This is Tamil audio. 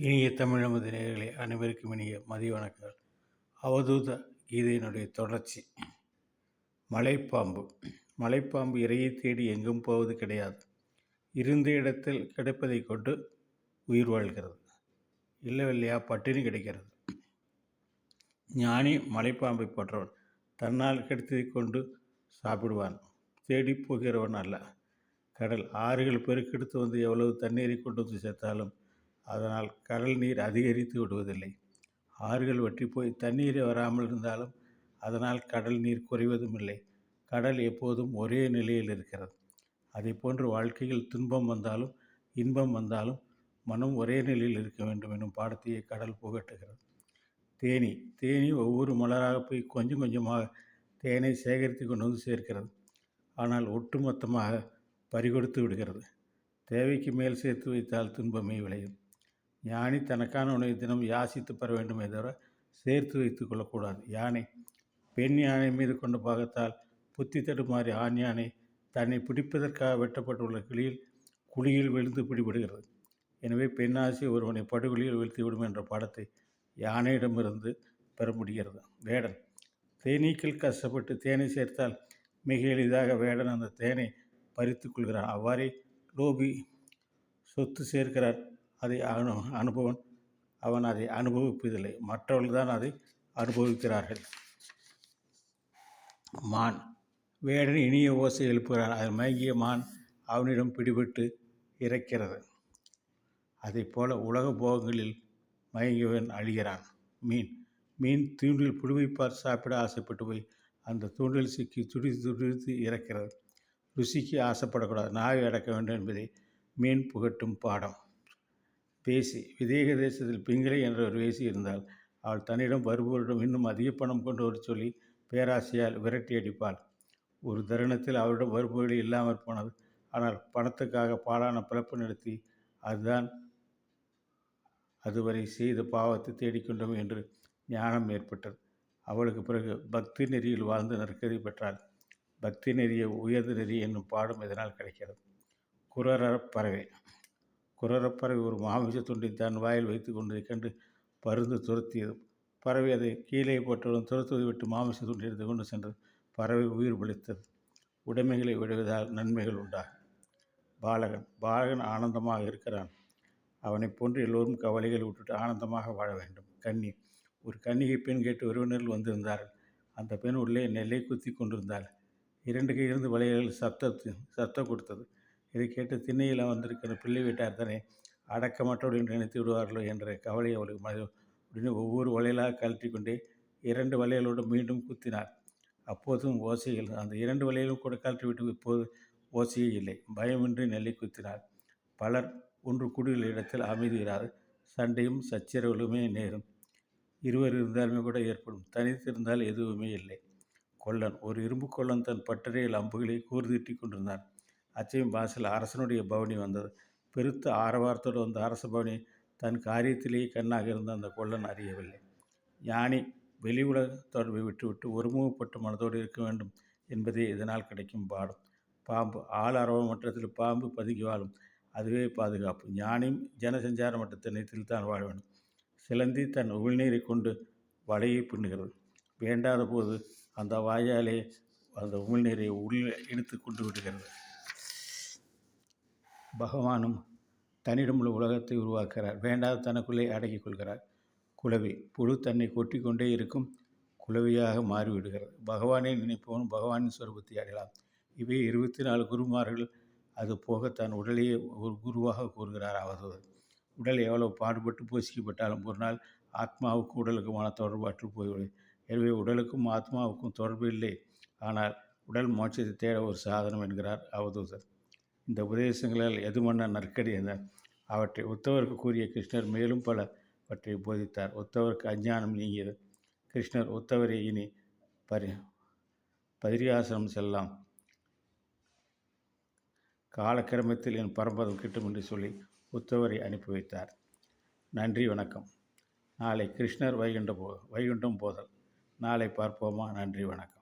இனிய தமிழமது நேர்களை அனைவருக்கும் இனிய மதிய வணக்கங்கள். அவதூத கீதையினுடைய தொடர்ச்சி. மலைப்பாம்பு. மலைப்பாம்பு இறையை தேடி எங்கும் போவது கிடையாது. இருந்த இடத்தில் கிடைப்பதை கொண்டு உயிர் வாழ்கிறது. இல்லவில்லையா பட்டினி கிடைக்கிறது. ஞானி மலைப்பாம்பை போன்றவன் தன்னால் கிடைத்ததை கொண்டு சாப்பிடுவான். தேடி போகிறவன் அல்ல. கடல் ஆறுகள் பெருக்கெடுத்து வந்து எவ்வளவு தண்ணீரை கொண்டு வந்து சேர்த்தாலும் அதனால் கடல் நீர் அதிகரித்து விடுவதில்லை. ஆறுகள் வற்றி போய் தண்ணீர் வராமல் இருந்தாலும் அதனால் கடல் நீர் குறைவதும் இல்லை. கடல் எப்போதும் ஒரே நிலையில் இருக்கிறது. அதை போன்று வாழ்க்கையில் துன்பம் வந்தாலும் இன்பம் வந்தாலும் மனம் ஒரே நிலையில் இருக்க வேண்டும் எனும் பாடத்தையே கடல் புகட்டுகிறது. தேனி தேனி ஒவ்வொரு மலராக போய் கொஞ்சம் கொஞ்சமாக தேனை சேகரித்து கொண்டு வந்து சேர்க்கிறது. ஆனால் ஒட்டுமொத்தமாக பறிகொடுத்து விடுகிறது. தேவைக்கு மேல் சேர்த்து வைத்தால் துன்பமே விளையும். ஞானி தனக்கான உணவை தினம் யாசித்து பெற வேண்டுமே தவிர சேர்த்து வைத்து கொள்ளக்கூடாது. யானை பெண் யானை மீது கொண்ட பாகத்தால் புத்தி தடுமாறி ஆண் யானை தன்னை பிடிப்பதற்காக வெட்டப்பட்டுள்ள கிளியில் குழியில் விழுந்து பிடிபடுகிறது. எனவே பெண்ணாசி ஒருவனை படுகொலியில் வீழ்த்திவிடும் என்ற பாடத்தை யானையிடமிருந்து பெற முடிகிறது. வேடன் தேனீக்கள் கஷ்டப்பட்டு தேனை சேர்த்தால் மிக எளிதாக வேடன் அந்த தேனை பறித்து கொள்கிறான். அவ்வாறே லோபி சொத்து சேர்க்கிறார். அதை அனு அனுபவன் அவன் அதை அனுபவிப்பதில்லை. மற்றவர்கள் தான் அதை அனுபவிக்கிறார்கள். மான். வேடன் இனிய ஓசை எழுப்புகிறான். அதில் மயங்கிய மான் அவனிடம் பிடிபட்டு இறக்கிறது. அதை போல உலக போகங்களில் மயங்கியவன் அழிகிறான். மீன். மீன் தூண்டில் புழுவைப்பார் சாப்பிட ஆசைப்பட்டு போய் அந்த தூண்டில் சிக்கி துடித்து துடித்து இறக்கிறது. ருசிக்கு ஆசைப்படக்கூடாது. நாவை அடக்க வேண்டும் என்பதை மீன் புகட்டும் பாடம். பேசி விதேக தேசத்தில் பிங்களை என்ற ஒரு வேசி இருந்தால் அவள் தன்னிடம் வருபவரிடம் இன்னும் அதிக பணம் கொண்டு வர சொல்லி பேராசையால் விரட்டி அடிப்பாள். ஒரு தருணத்தில் அவரிடம் வருபவர்களே இல்லாமற் போனது. ஆனால் பணத்துக்காக பாலான பிறப்பு நடத்தி அதுதான் அதுவரை செய்த பாவத்தை தேடிக்கொண்டோம் என்று ஞானம் ஏற்பட்டது. அவளுக்கு பிறகு பக்தி நெறியில் வாழ்ந்து நற்கதி பெற்றாள். பக்தி நெறிய உயர்ந்த நெறி என்னும் பாடும் இதனால் கிடைக்கிறது. குரர பறவை. குரரப்பறவை ஒரு மாமிச துண்டை தன் வாயில் வைத்து கொண்டதை கண்டு பருந்து துரத்தியது. பறவை அதை கீழே போட்டவுடன் துரத்துவதை விட்டு மாமிச துண்டை எடுத்து கொண்டு சென்றது பறவை உயிர் பிழைத்தது. உடைமைகளை விடுவதால் நன்மைகள் உண்டாகும் பாலகன் பாலகன் ஆனந்தமாக இருக்கிறான். அவனை போன்று எல்லோரும் கவலைகளை விட்டுட்டு ஆனந்தமாக வாழ வேண்டும். கன்னி ஒரு கன்னிகை பெண் கேட்டு உறவினர்கள் வந்திருந்தார்கள் அந்த பெண் உள்ளே நெல்லை குத்தி கொண்டிருந்தாள். இரண்டு கையிலிருந்து வளையல்கள் சத்தத்து சத்தம் கொடுத்தது. இதை கேட்டு திண்ணையில் வந்திருக்கிற பிள்ளை வீட்டார் தானே அடக்கமற்றோடு நினைத்து விடுவார்களோ என்ற கவலை அவளுக்கு மனது உடனே ஒவ்வொரு வலையிலாக கழட்டி கொண்டே இரண்டு வலைகளோடு மீண்டும் குத்தினார். அப்போதும் ஓசைகள் அந்த இரண்டு வலையிலும் கூட கழற்றி விட்டு இப்போது ஓசையே இல்லை. பயமின்றி நெல்லை குத்தினார். பலர் ஒன்று கூடுதல் இடத்தில் அமைதியிறார். சண்டையும் சச்சரவுகளுமே நேரும். இருவர் இருந்தாலுமே கூட ஏற்படும். தனித்திருந்தால் எதுவுமே இல்லை. கொல்லன் ஒரு இரும்பு கொல்லன் தன் பட்டறையில் அம்புகளை கூர்தீட்டி கொண்டிருந்தான். அச்சையும் பாசில் அரசனுடைய பவனி வந்தது. பெருத்த ஆரவாரத்தோடு வந்த அரச பவனி தன் காரியத்திலேயே கண்ணாக இருந்த அந்த கொள்ளன் அறியவில்லை. ஞானி வெளி உலக தொடர்பை விட்டுவிட்டு ஒருமுகப்பட்டு மனதோடு இருக்க வேண்டும் என்பதே இதனால் கிடைக்கும் பாடம். பாம்பு ஆள் அரவ மட்டத்தில் பாம்பு பதுங்கி வாழும். அதுவே பாதுகாப்பு. ஞானியும் ஜனசஞ்சார மட்டத்தை நிலத்தில் தான் வாழ வேண்டும். சிலந்தி தன் உள்நீரை கொண்டு வலையை பின்னுகிறது. வேண்டாத போது அந்த வாயாலே அந்த உமிழ்நீரை உள்ளே இழுத்து கொண்டு விடுகிறது. பகவானும் தன்னிடமுள்ள உலகத்தை உருவாக்குகிறார். வேண்டாத தனக்குள்ளே அடக்கிக் கொள்கிறார். குலவி புழு தன்னை கொட்டி கொண்டே இருக்கும் குலவியாக மாறிவிடுகிறது. பகவானை நினைப்பவன் பகவானின் சுரூபத்தை அடையலாம். இவை இருபத்தி நாலு குருமார்கள் அது போக தன் உடலையே ஒரு குருவாக கூறுகிறார் அவதூறு. உடல் எவ்வளவு பாடுபட்டு பூசிக்கப்பட்டாலும் ஒரு நாள் ஆத்மாவுக்கும் உடலுக்குமான தொடர்பாற்று போய்விடும். எனவே உடலுக்கும் ஆத்மாவுக்கும் தொடர்பு இல்லை. ஆனால் உடல் மோட்சத்தை தேட ஒரு சாதனம் என்கிறார் அவதூதர் இந்த உபதேசங்களால் எதுமன்ன நற்கடி என அவற்றை உத்தவருக்கு கூறிய கிருஷ்ணர் மேலும் பல பற்றி போதித்தார். உத்தவருக்கு அஞ்ஞானம் நீங்கியது. கிருஷ்ணர் உத்தவரை இனி பரி பதிரியாசனம் செல்லாம். காலக்கிரமத்தில் என் பரம்பதம் கிட்டும் என்று சொல்லி உத்தவரை அனுப்பி வைத்தார். நன்றி வணக்கம். நாளை கிருஷ்ணர் வைகுண்ட போ வைகுண்டம் போதல். நாளை பார்ப்போமா? நன்றி வணக்கம்.